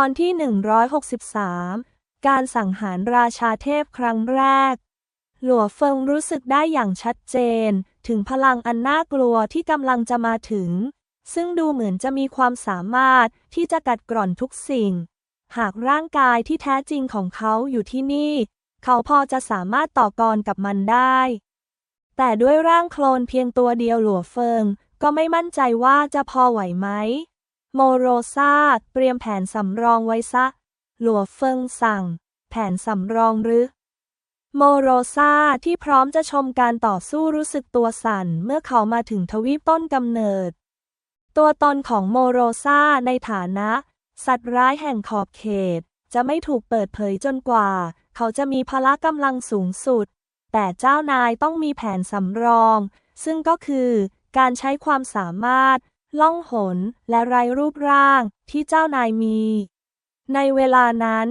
อนที่ 163 การสังหารราชาเทพครั้งแรก หลัวเฟิงรู้สึกได้อย่างชัดเจน ถึงพลังอันน่ากลัวที่กำลังจะมาถึง ซึ่งดูเหมือนจะมีความสามารถที่จะกัดกร่อนทุกสิ่ง หากร่างกายที่แท้จริงของเขาอยู่ที่นี่ เขาพอจะสามารถต่อกรกับมันได้ แต่ด้วยร่างโคลนเพียงตัวเดียวหลัวเฟิงก็ไม่มั่นใจว่าจะพอไหวไหม โมโรซาเตรียมแผนสำรองไว้ซะ หลัวเฟิงสั่ง แผนสำรองหรือ โมโรซาที่พร้อมจะชมการต่อสู้รู้สึกตัวสั่น เมื่อเขามาถึงทวีปต้นกำเนิด ตัวตนของโมโรซาในฐานะ สัตว์ร้ายแห่งขอบเขต จะไม่ถูกเปิดเผยจนกว่า เขาจะมีพละกำลังสูงสุด แต่เจ้านายต้องมีแผนสำรอง ซึ่งก็คือการใช้ความสามารถ ล่องหน และไรรูปร่างที่เจ้านายมี ในเวลานั้น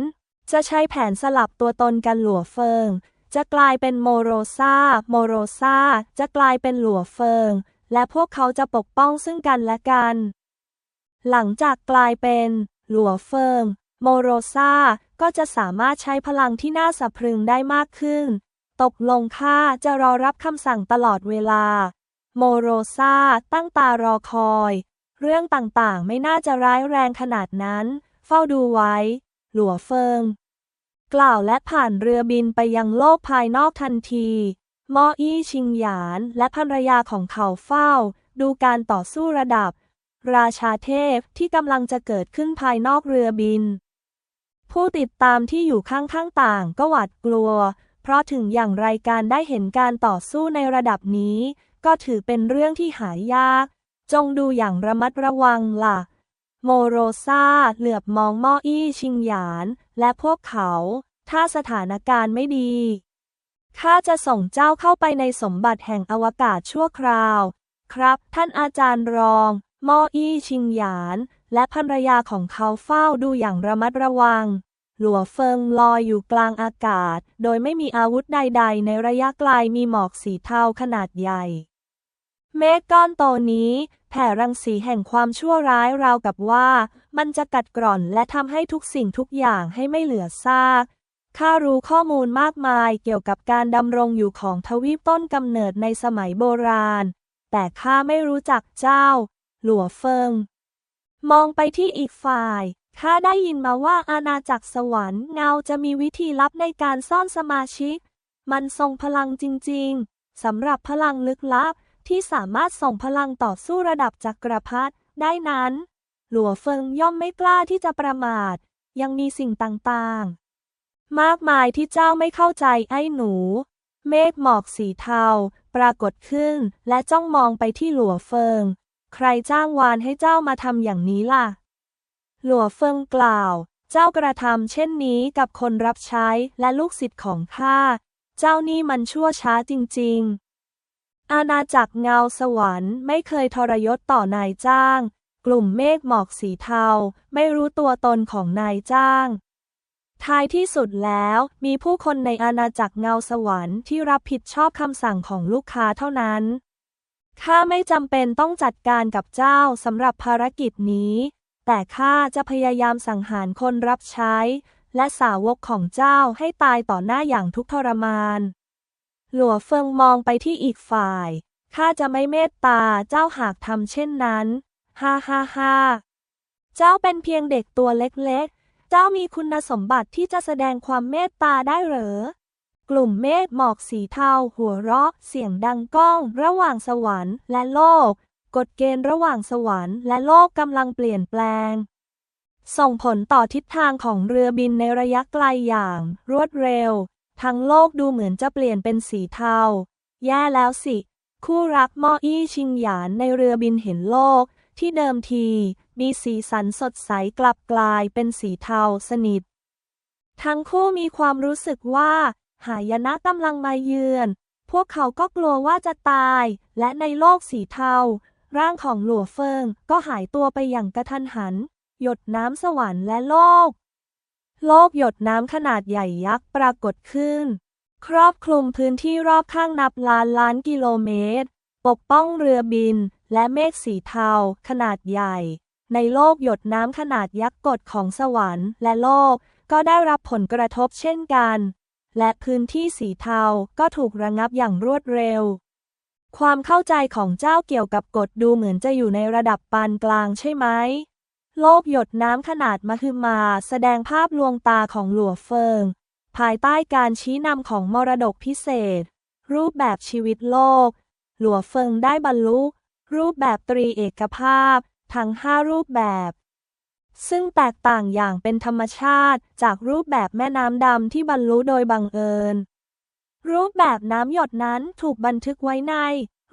จะใช้แผนสลับตัวตนกันหลัวเฟิง จะกลายเป็นโมโรซาโมโรซาจะกลายเป็นหลัวเฟิง และพวกเขาจะปกป้องซึ่งกันและกัน หลังจากกลายเป็น หลัวเฟิง โมโรซาก็จะสามารถใช้พลังที่น่าสะพรึงได้มากขึ้น ตกลงค่าจะรอรับคำสั่งตลอดเวลา โมโรซาตั้งตารอคอย เรื่องต่างๆ ไม่น่าจะร้ายแรงขนาดนั้น เฝ้าดูไว้ หลัวเฟิง กล่าวและผ่านเรือบินไปยังโลกภายนอกทันทีมออี้ชิงหยานและภรรยาของเขาเฝ้า ดูการต่อสู้ระดับ ราชาเทพที่กำลังจะเกิดขึ้นภายนอกเรือบิน ผู้ติดตามที่อยู่ข้างๆต่างก็หวาดกลัว เพราะถึงอย่างไรการได้เห็นการต่อสู้ในระดับนี้ ก็ถือเป็นเรื่องที่หายาก จงดูอย่างระมัดระวังล่ะ โมโรซาเหลือบมองม่ออี้ชิงหยาน และพวกเขา ถ้าสถานการณ์ไม่ดี ข้าจะส่งเจ้าเข้าไปในสมบัติแห่งอวกาศชั่วคราว ครับ ท่านอาจารย์รองม่ออี้ชิงหยาน และภรรยาของเขาเฝ้าดูอย่างระมัดระวังหลัวเฟิงลอยอยู่กลางอากาศ โดยไม่มีอาวุธใด ๆ ในระยะไกลมีหมอกสีเทาขนาดใหญ่ เมฆก้อนโตนี้ แผ่รังสีแห่งความชั่วร้ายราวกับว่า มันจะกัดกร่อนและทำให้ทุกสิ่งทุกอย่างให้ไม่เหลือซากข้ารู้ข้อมูลมากมายเกี่ยวกับการดำรงอยู่ของทวีปต้นกำเนิดในสมัยโบราณ แต่ข้าไม่รู้จักเจ้า หลัวเฟิง มองไปที่อีกฝ่าย ข้าได้ยินมาว่าอาณาจักรสวรรค์เงาจะมีวิธีลับในการซ่อนสมาชิก มันทรงพลังจริงๆสำหรับพลังลึกลับ ที่สามารถส่งพลังต่อสู้ระดับจักรพรรดิได้นั้น หลัวเฟิงย่อมไม่กล้าที่จะประมาท ยังมีสิ่งต่างๆ มากมายที่เจ้าไม่เข้าใจไอ้หนู เมฆหมอกสีเทา ปรากฏขึ้นและจ้องมองไปที่หลัวเฟิง ใครจ้างวานให้เจ้ามาทำอย่างนี้ล่ะ หลัวเฟิงกล่าว เจ้ากระทำเช่นนี้กับคนรับใช้และลูกศิษย์ของข้า เจ้านี่มันชั่วช้าจริง ๆ อาณาจักรเงาสวรรค์ไม่เคยทรยศต่อนายจ้าง กลุ่มเมฆหมอกสีเทา ไม่รู้ตัวตนของนายจ้าง ท้ายที่สุดแล้วมีผู้คนในอาณาจักรเงาสวรรค์ที่รับผิดชอบคำสั่งของลูกค้าเท่านั้น ข้าไม่จำเป็นต้องจัดการกับเจ้าสำหรับภารกิจนี้ แต่ข้าจะพยายามสังหารคนรับใช้ และสาวกของเจ้าให้ตายต่อหน้าอย่างทุกทรมาน หลัวเฟิงมองไปที่อีกฝ่าย ข้าจะไม่เมตตาเจ้าหากทำเช่นนั้น ฮ่าฮ่าฮ่าเจ้าเป็นเพียงเด็กตัวเล็กๆ เจ้ามีคุณสมบัติที่จะแสดงความเมตตาได้เหรอ กลุ่มเมฆหมอกสีเทาหัวเราะ เสียงดังก้องระหว่างสวรรค์และโลก กฎเกณฑ์ระหว่างสวรรค์และโลกกำลังเปลี่ยนแปลง ส่งผลต่อทิศทางของเรือบินในระยะไกลอย่างรวดเร็ว ทั้งโลกดูเหมือนจะเปลี่ยนเป็นสีเทา แย่แล้วสิ คู่รักม่ออี้ชิงหยานในเรือบินเห็นโลก ที่เดิมที มีสีสันสดใสกลับกลายเป็นสีเทาสนิท ทั้งคู่มีความรู้สึกว่า หายนะกำลังมาเยือน พวกเขาก็กลัวว่าจะตาย และในโลกสีเทา ร่างของหลัวเฟิงก็หายตัวไปอย่างกระทันหัน หยดน้ำสวรรค์และโลก โลกหยดน้ำขนาดใหญ่ยักษ์ปรากฏขึ้น ครอบคลุมพื้นที่รอบข้างนับล้านล้านกิโลเมตร ปกป้องเรือบิน และเมฆสีเทา ขนาดใหญ่ ในโลกหยดน้ำขนาดยักษ์กฎของสวรรค์ และโลกก็ได้รับผลกระทบเช่นกัน และพื้นที่สีเทาก็ถูกระงับอย่างรวดเร็ว ความเข้าใจของเจ้าเกี่ยวกับกฎดูเหมือนจะอยู่ในระดับปานกลางใช่ไหม โลกหยดน้ำขนาดมหึมา แสดงภาพลวงตาของหลัวเฟิง ภายใต้การชี้นำของมรดกพิเศษ รูปแบบชีวิตโลก หลัวเฟิงได้บรรลุ รูปแบบตรีเอกภาพ ทั้งห้ารูปแบบ ซึ่งแตกต่างอย่างเป็นธรรมชาติจากรูปแบบแม่น้ำดำที่บรรลุโดยบังเอิญ รูปแบบน้ำหยดนั้นถูกบันทึกไว้ใน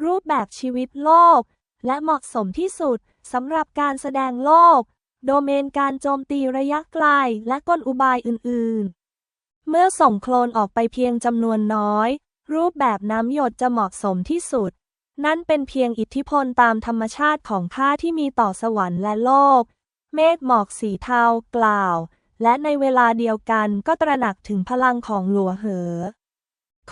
รูปแบบชีวิตโลก และเหมาะสมที่สุด สำหรับการแสดงโลก โดเมนการโจมตีระยะไกล และกลอุบายอื่น ๆ เมื่อส่งโคลนออกไปเพียงจำนวนน้อย รูปแบบน้ำหยดจะเหมาะสมที่สุด นั่นเป็นเพียงอิทธิพลตามธรรมชาติของข้าที่มีต่อสวรรค์และโลก เมฆหมอกสีเทากล่าว และในเวลาเดียวกันก็ตระหนักถึงพลังของหลัวเหอ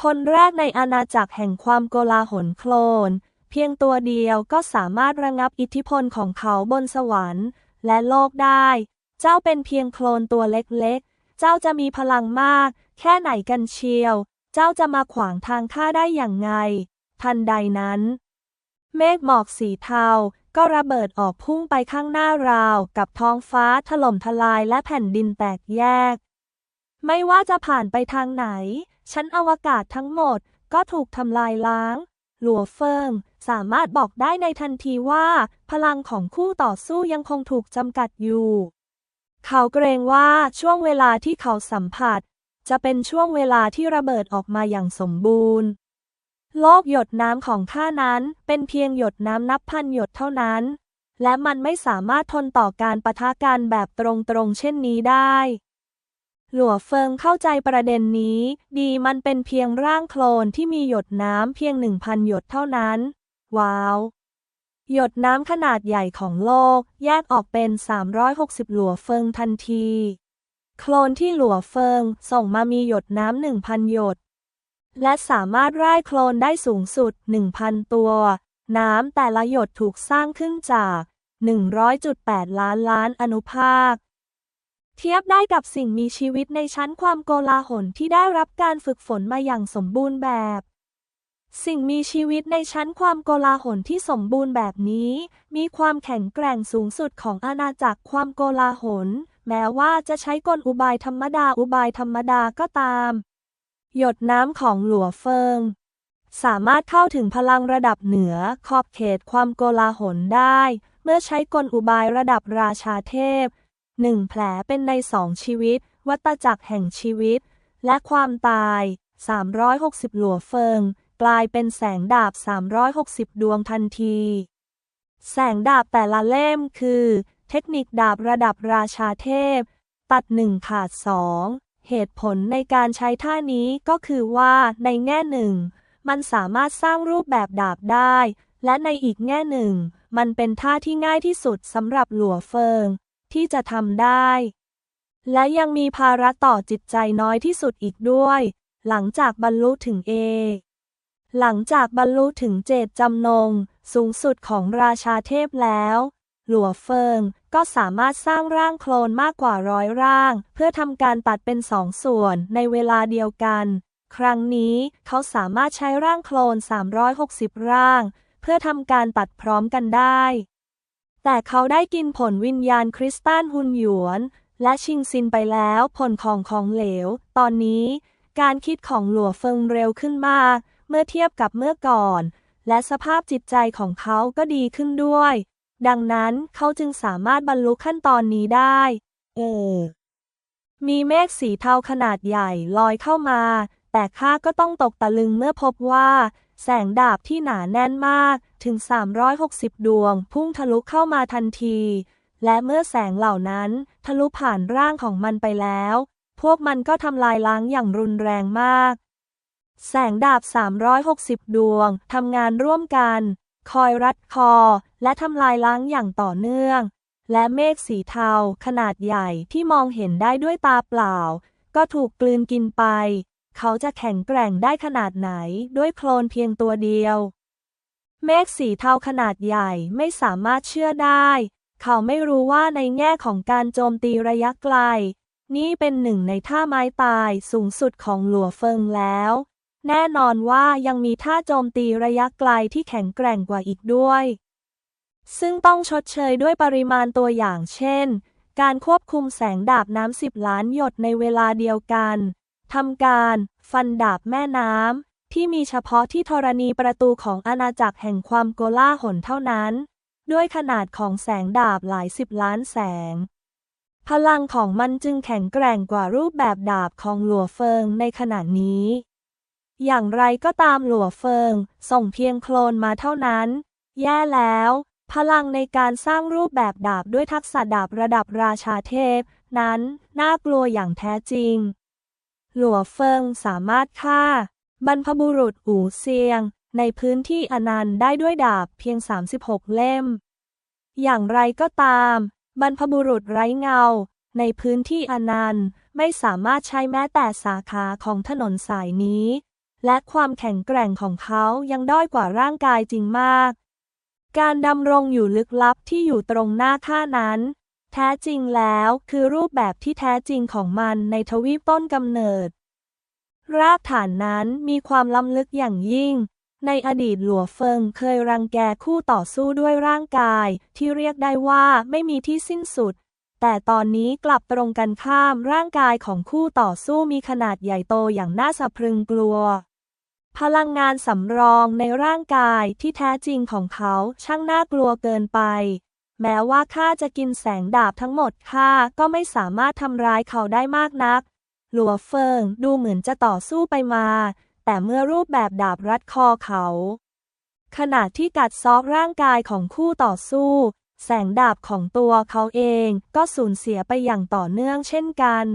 คนแรกในอาณาจักรแห่งความโกลาหลโคลน เพียงตัวเดียวก็สามารถระงับอิทธิพลของเขาบนสวรรค์ และโลกได้ เจ้าเป็นเพียงโคลนตัวเล็กๆ เจ้าจะมีพลังมาก แค่ไหนกันเชียว เจ้าจะมาขวางทางข้าได้อย่างไง ทันใดนั้น เมฆหมอกสีเทา ก็ระเบิดออกพุ่งไปข้างหน้าราว กับท้องฟ้าถล่มทลายและแผ่นดินแตกแยก ไม่ว่าจะผ่านไปทางไหน ชั้นอวกาศทั้งหมดก็ถูกทำลายล้าง หลัวเฟิงสามารถบอกได้ในทันทีว่า พลังของคู่ต่อสู้ยังคงถูกจำกัดอยู่ เขาเกรงว่าช่วงเวลาที่เขาสัมผัส จะเป็นช่วงเวลาที่ระเบิดออกมาอย่างสมบูรณ์ โลกหยดน้ำของข้านั้นเป็นเพียงหยดน้ำนับพันหยดเท่านั้น และมันไม่สามารถทนต่อการปะทะกันแบบตรงๆเช่นนี้ได้ หลัวเฟิงเข้าใจประเด็นนี้ ดีมันเป็นเพียงร่างโคลนที่มีหยดน้ำเพียงหนึ่งพันหยดเท่านั้น ว้าว หยดน้ำขนาดใหญ่ของโลก แยกออกเป็น 360 หลัวเฟิงทันที โคลนที่หลัวเฟิงส่งมามีหยดน้ำหนึ่งพันหยด และสามารถร่ายโคลนได้สูงสุด 1,000 ตัว น้ำแต่ละหยดถูกสร้างขึ้นจาก 100.8 ล้านล้านอนุภาค เทียบได้กับสิ่งมีชีวิตในชั้นความโกลาหลที่ได้รับการฝึกฝนมาอย่างสมบูรณ์แบบ สิ่งมีชีวิตในชั้นความโกลาหลที่สมบูรณ์แบบนี้ มีความแข็งแกร่งสูงสุดของอาณาจักรความโกลาหล แม้ว่าจะใช้กลอุบายธรรมดาอุบายธรรมดาก็ตาม หยดน้ำของหลัวเฟิง สามารถเข้าถึงพลังระดับเหนือขอบเขตความโกลาหลได้ เมื่อใช้กลอุบายระดับราชาเทพ หนึ่งแผลเป็นในสองชีวิต วัตจักรแห่งชีวิต และความตาย 360 หลัวเฟิง กลายเป็นแสงดาบ 360 ดวงทันที แสงดาบแต่ละเล่มคือ เทคนิคดาบระดับราชาเทพ ตัดหนึ่งขาดสองเหตุผลในการใช้ท่านี้ก็คือว่าในแง่หนึ่ง มันสามารถสร้างรูปแบบดาบได้ และในอีกแง่หนึ่ง มันเป็นท่าที่ง่ายที่สุดสำหรับหลัวเฟิง ที่จะทำได้ และยังมีภาระต่อจิตใจน้อยที่สุดอีกด้วย หลังจากบรรลุถึงเอ หลังจากบรรลุถึงเจตจำนง สูงสุดของราชาเทพแล้ว หลัวเฟิงก็สามารถสร้างร่างโคลนมากกว่าร้อยร่าง เพื่อทำการตัดเป็นสองส่วนในเวลาเดียวกัน ครั้งนี้เขาสามารถใช้ร่างโคลน 360 ร่าง เพื่อทำการตัดพร้อมกันได้ แต่เขาได้กินผลวิญญาณคริสตัลฮุนหยวน และชิงซินไปแล้วผลของของเหลว ตอนนี้ การคิดของหลัวเฟิงเร็วขึ้นมาก เมื่อเทียบกับเมื่อก่อน และสภาพจิตใจของเขาก็ดีขึ้นด้วย ดังนั้นเขาจึงสามารถบรรลุขั้นตอนนี้ได้ เออ มีเมฆสีเทาขนาดใหญ่ลอยเข้ามา แต่ข้าก็ต้องตกตะลึงเมื่อพบว่า แสงดาบที่หนาแน่นมากถึง 360 ดวง พุ่งทะลุเข้ามาทันที และเมื่อแสงเหล่านั้นทะลุผ่านร่างของมันไปแล้ว พวกมันก็ทำลายล้างอย่างรุนแรงมาก แสงดาบ 360 ดวงทำงานร่วมกัน คอยรัดคอ และทำลายล้างอย่างต่อเนื่อง และเมฆสีเทาขนาดใหญ่ที่มองเห็นได้ด้วยตาเปล่า ก็ถูกกลืนกินไป เขาจะแข็งแกร่งได้ขนาดไหนด้วยโคลนเพียงตัวเดียว เมฆสีเทาขนาดใหญ่ไม่สามารถเชื่อได้ เขาไม่รู้ว่าในแง่ของการโจมตีระยะไกล นี่เป็นหนึ่งในท่าไม้ตายสูงสุดของหลัวเฟิงแล้ว แน่นอนว่ายังมีท่าโจมตีระยะไกลที่แข็งแกร่งกว่าอีกด้วย ซึ่งต้องชดเชยด้วยปริมาณตัวอย่างเช่น การควบคุมแสงดาบน้ำสิบล้านหยดในเวลาเดียวกัน ทำการ ฟันดาบแม่น้ำที่มีเฉพาะที่ธรณีประตูของอาณาจักรแห่งความโกลาหลเท่านั้น ด้วยขนาดของแสงดาบหลายสิบล้านแสง พลังของมันจึงแข็งแกร่งกว่ารูปแบบดาบของหลัวเฟิงในขณะนี้ อย่างไรก็ตามหลัวเฟิง ส่งเพียงโคลนมาเท่านั้น แย่แล้ว พลังในการสร้างรูปแบบดาบด้วยทักษะดาบระดับราชาเทพ นั้นน่ากลัวอย่างแท้จริง หลัวเฟิงสามารถฆ่า บรรพบุรุษอู่เซียง ในพื้นที่อนันต์ได้ด้วยดาบเพียง 36 เล่ม อย่างไรก็ตาม บรรพบุรุษไร้เงา ในพื้นที่อนันต์ไม่สามารถใช้แม้แต่สาขาของถนนสายนี้ และความแข็งแกร่งของเขายังด้อยกว่าร่างกายจริงมาก การดำรงอยู่ลึกลับที่อยู่ตรงหน้าข้านั้น แท้จริงแล้วคือรูปแบบที่แท้จริงของมันในทวีปต้นกำเนิด รากฐานนั้นมีความล้ำลึกอย่างยิ่ง ในอดีตหลัวเฟิงเคยรังแกคู่ต่อสู้ด้วยร่างกายที่เรียกได้ว่าไม่มีที่สิ้นสุด แต่ตอนนี้กลับตรงกันข้ามร่างกายของคู่ต่อสู้มีขนาดใหญ่โตอย่างน่าสะพรึงกลัว พลังงานสำรองในร่างกายที่แท้จริงของเขาช่างน่ากลัวเกินไป แม้ว่าข้าจะกินแสงดาบทั้งหมดข้าก็ไม่สามารถทำร้ายเขาได้มากนัก หลัวเฟิงดูเหมือนจะต่อสู้ไปมา แต่เมื่อรูปแบบดาบรัดคอเขา ขณะที่กัดซอกร่างกายของคู่ต่อสู้ แสงดาบของตัวเขาเองก็สูญเสียไปอย่างต่อเนื่องเช่นกัน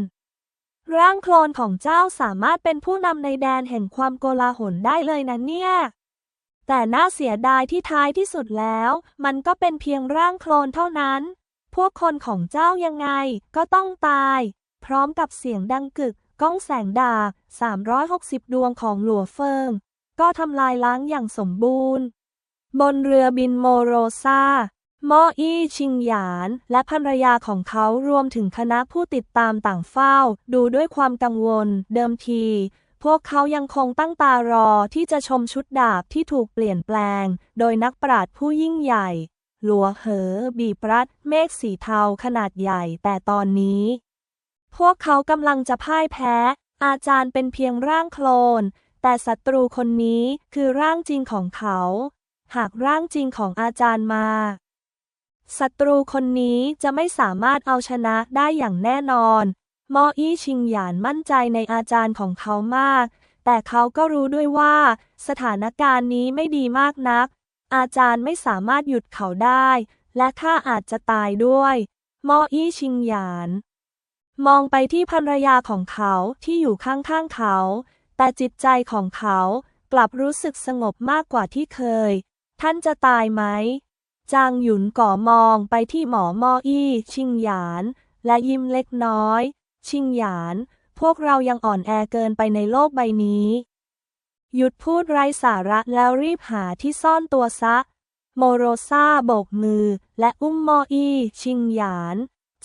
ร่างโคลนของเจ้าสามารถเป็นผู้นำในแดนแห่งความโกลาหลได้เลยนะเนี่ย แต่น่าเสียดายที่ท้ายที่สุดแล้ว มันก็เป็นเพียงร่างโคลนเท่านั้น พวกคนของเจ้ายังไงก็ต้องตาย พร้อมกับเสียงดังกึก ก้องแสงดาบ360 ดวงของหลัวเฟิง ก็ทำลายล้างอย่างสมบูรณ์ บนเรือบินโมโรซามออี้ชิงหยาน และภรรยาของเขารวมถึงคณะผู้ติดตามต่างเฝ้า ดูด้วยความกังวล เดิมที พวกเขายังคงตั้งตารอที่จะชมชุดดาบที่ถูกเปลี่ยนแปลง โดยนักปราชญ์ผู้ยิ่งใหญ่ หลัวเหอ บีบรัดเมฆสีเทาขนาดใหญ่ แต่ตอนนี้ พวกเขากำลังจะพ่ายแพ้ อาจารย์เป็นเพียงร่างโคลน แต่ศัตรูคนนี้คือร่างจริงของเขา หากร่างจริงของอาจารย์มาศัตรูคนนี้จะไม่สามารถเอาชนะได้อย่างแน่นอน มออี้ชิงหยานมั่นใจในอาจารย์ของเขามาก แต่เขาก็รู้ด้วยว่า สถานการณ์นี้ไม่ดีมากนัก อาจารย์ไม่สามารถหยุดเขาได้ และข้าอาจจะตายด้วย มออี้ชิงหยาน มองไปที่ภรรยาของเขาที่อยู่ข้างๆเขา แต่จิตใจของเขากลับรู้สึกสงบมากกว่าที่เคย ท่านจะตายไหม จางหยุนก่อมองไปที่หมอมออี้ชิงหยาน และยิ้มเล็กน้อย ชิงหยาน พวกเรายังอ่อนแอเกินไปในโลกใบนี้ หยุดพูดไร้สาระแล้วรีบหาที่ซ่อนตัวซะ โมโรซาโบกมือ และอุ้มมออี้ ชิงหยาน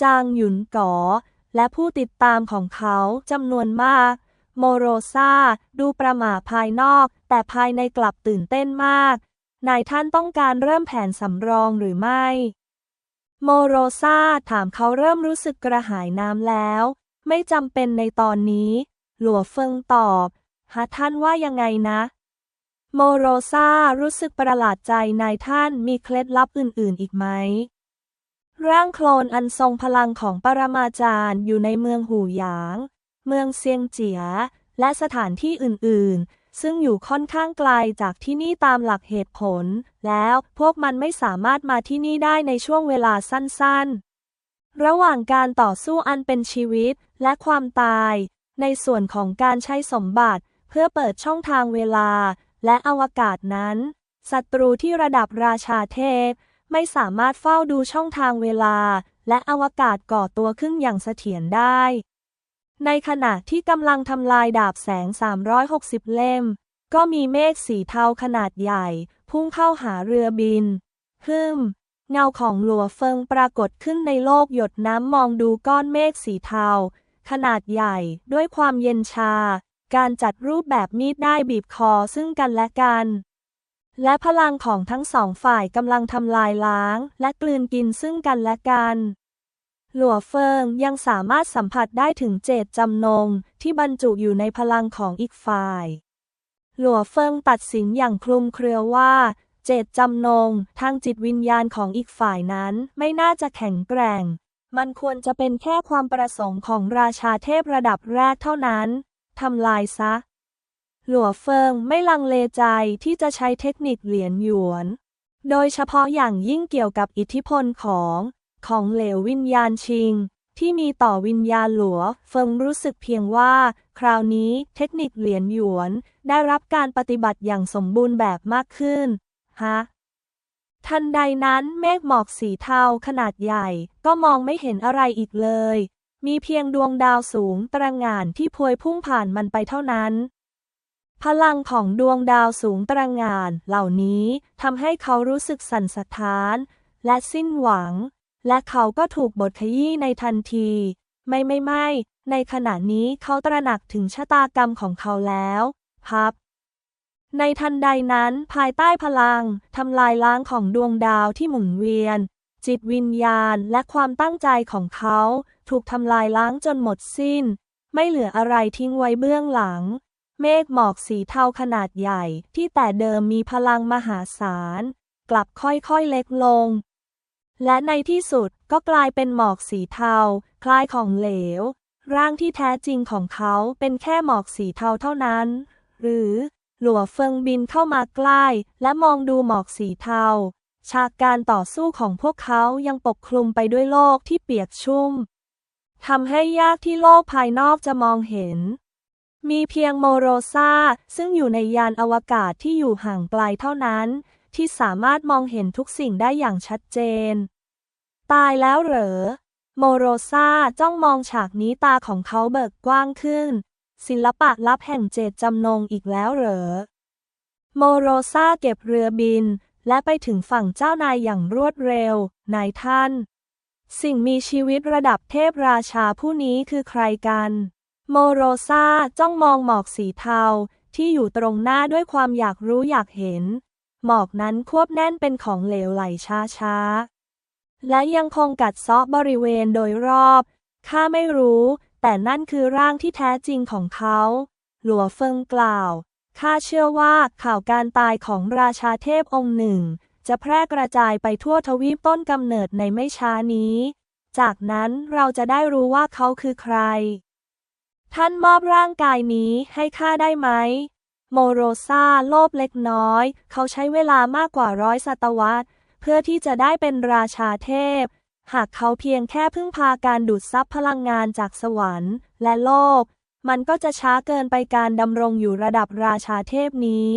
จางหยุนก่อและผู้ติดตามของเขาจำนวนมาก โมโรซาดูประหม่าภายนอก แต่ภายในกลับตื่นเต้นมาก นายท่านต้องการเริ่มแผนสำรองหรือไม่โมโรซาถามเขาเริ่มรู้สึกกระหายน้ำแล้ว ไม่จำเป็นในตอนนี้ หลัวเฟิงตอบ หาท่านว่ายังไงนะ โมโรซารู้สึกประหลาดใจนายท่านมีเคล็ดลับอื่นๆอีกไหม ร่างโคลนอันทรงพลังของปรมาจารย์อยู่ในเมืองหูหยาง เมืองเซียงเจีย และสถานที่อื่นๆ ซึ่งอยู่ค่อนข้างไกลจากที่นี่ตามหลักเหตุผล แล้วพวกมันไม่สามารถมาที่นี่ได้ในช่วงเวลาสั้นๆ ระหว่างการต่อสู้อันเป็นชีวิต และความตาย ในส่วนของการใช้สมบัติเพื่อเปิดช่องทางเวลา และอวกาศนั้น ศัตรูที่ระดับราชาเทพ ไม่สามารถเฝ้าดูช่องทางเวลา และอวกาศก่อตัวขึ้นอย่างเสถียรได้ ในขณะที่กำลังทำลายดาบแสง 360 เล่ม ก็มีเมฆสีเทาขนาดใหญ่ พุ่งเข้าหาเรือบินฮึมเงาของหลัวเฟิงปรากฏขึ้นในโลกหยดน้ำมองดูก้อนเมฆสีเทา ขนาดใหญ่ ด้วยความเย็นชา การจัดรูปแบบมีดได้บีบคอซึ่งกันและกัน และพลังของทั้งสองฝ่ายกำลังทำลายล้าง และกลืนกินซึ่งกันและกัน หลัวเฟิงยังสามารถสัมผัสได้ถึงเจตจำนง ที่บรรจุอยู่ในพลังของอีกฝ่าย หลัวเฟิงตัดสินอย่างคลุมเครือว่า เจตจำนง ทางจิตวิญญาณของอีกฝ่ายนั้นไม่น่าจะแข็งแกร่ง มันควรจะเป็นแค่ความประสงค์ของราชาเทพระดับแรกเท่านั้น ทำลายซะ หลัวเฟิงไม่ลังเลใจที่จะใช้เทคนิคเหรียญหยวน โดยเฉพาะอย่างยิ่งเกี่ยวกับอิทธิพลของของเหลววิญญาณชิง ที่มีต่อวิญญาณหลัว เฟิงรู้สึกเพียงว่า คราวนี้เทคนิคเหรียญหยวน ได้รับการปฏิบัติอย่างสมบูรณ์แบบมากขึ้น ฮะ ทันใดนั้นเมฆหมอกสีเทาขนาดใหญ่ ก็มองไม่เห็นอะไรอีกเลย มีเพียงดวงดาวสูงตระหง่านที่พวยพุ่งผ่านมันไปเท่านั้น พลังของดวงดาวสูงตระหง่านเหล่านี้ทำให้เขารู้สึกสั่นสะท้าน และสิ้นหวัง และเขาก็ถูกบทขยี้ในทันที ไม่ไม่ไม่ในขณะนี้เขาตระหนักถึงชะตากรรมของเขาแล้ว พับ ในทันใดนั้นภายใต้พลังทำลายล้างของดวงดาวที่หมุนเวียน จิตวิญญาณและความตั้งใจของเขา ถูกทำลายล้างจนหมดสิ้น ไม่เหลืออะไรทิ้งไว้เบื้องหลัง เมฆหมอกสีเทาขนาดใหญ่ที่แต่เดิมมีพลังมหาศาล กลับค่อยๆเล็กลง และในที่สุดก็กลายเป็นหมอกสีเทา คล้ายของเหลว ร่างที่แท้จริงของเขาเป็นแค่หมอกสีเทาเท่านั้น หรือ หลัวเฟิงบินเข้ามาใกล้ และมองดูหมอกสีเทา ฉากการต่อสู้ของพวกเขายังปกคลุมไปด้วยโลกที่เปียกชุ่มทำให้ยากที่โลกภายนอกจะมองเห็น มีเพียงโมโรซาซึ่งอยู่ในยานอวกาศที่อยู่ห่างไกลเท่านั้น ที่สามารถมองเห็นทุกสิ่งได้อย่างชัดเจน ตายแล้วเหรอ โมโรซาจ้องมองฉากนี้ตาของเขาเบิกกว้างขึ้น ศิลปะลับแห่งเจตจำนงอีกแล้วเหรอ โมโรซาเก็บเรือบิน และไปถึงฝั่งเจ้านายอย่างรวดเร็ว นายท่าน สิ่งมีชีวิตระดับเทพราชาผู้นี้คือใครกัน โมโรซาจ้องมองหมอกสีเทาที่อยู่ตรงหน้าด้วยความอยากรู้อยากเห็น หมอกนั้นควบแน่นเป็นของเหลวไหลช้าๆ และยังคงกัดเซาะบริเวณโดยรอบ ข้าไม่รู้ แต่นั่นคือร่างที่แท้จริงของเขา หลัวเฟิงกล่าว ข้าเชื่อว่าข่าวการตายของราชาเทพองค์หนึ่ง จะแพร่กระจายไปทั่วทวีปต้นกำเนิดในไม่ช้านี้ จากนั้นเราจะได้รู้ว่าเขาคือใคร ท่านมอบร่างกายนี้ให้ข้าได้ไหม โมโรซาโลภเล็กน้อย เขาใช้เวลามากกว่าร้อยศตวรรษ เพื่อที่จะได้เป็นราชาเทพ หากเขาเพียงแค่พึ่งพาการดูดซับพลังงานจากสวรรค์ และโลก มันก็จะช้าเกินไปการดำรงอยู่ระดับราชาเทพนี้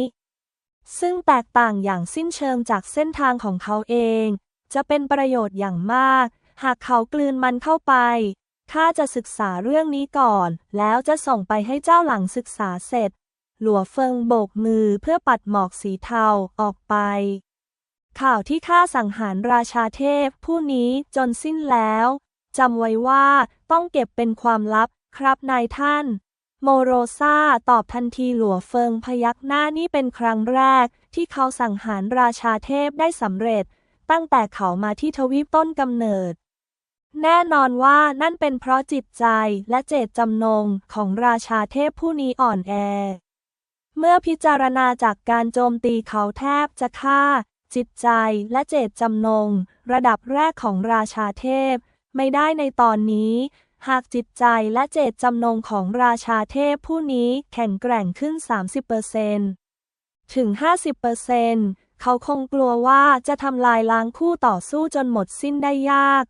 ซึ่งแตกต่างอย่างสิ้นเชิงจากเส้นทางของเขาเอง จะเป็นประโยชน์อย่างมาก หากเขากลืนมันเข้าไปข้าจะศึกษาเรื่องนี้ก่อน แล้วจะส่งไปให้เจ้าหลังศึกษาเสร็จ หลัวเฟิงโบกมือเพื่อปัดหมอกสีเทาออกไป ข่าวที่ข้าสังหารราชาเทพผู้นี้จนสิ้นแล้วจำไว้ว่าต้องเก็บเป็นความลับครับนายท่าน โมโรซาตอบทันทีหลัวเฟิงพยักหน้านี่เป็นครั้งแรก ที่เขาสังหารราชาเทพได้สำเร็จ ตั้งแต่เขามาที่ทวีปต้นกำเนิด แน่นอนว่านั่นเป็นเพราะจิตใจและเจตจำนงของราชาเทพผู้นี้อ่อนแอ เมื่อพิจารณาจากการโจมตีเขาแทบจะฆ่า จิตใจและเจตจำนง ระดับแรกของราชาเทพ ไม่ได้ในตอนนี้ หากจิตใจและเจตจำนงของราชาเทพผู้นี้แข็งแกร่งขึ้น 30%ถึง 50%เขาคงกลัวว่าจะทำลายล้างคู่ต่อสู้จนหมดสิ้นได้ยาก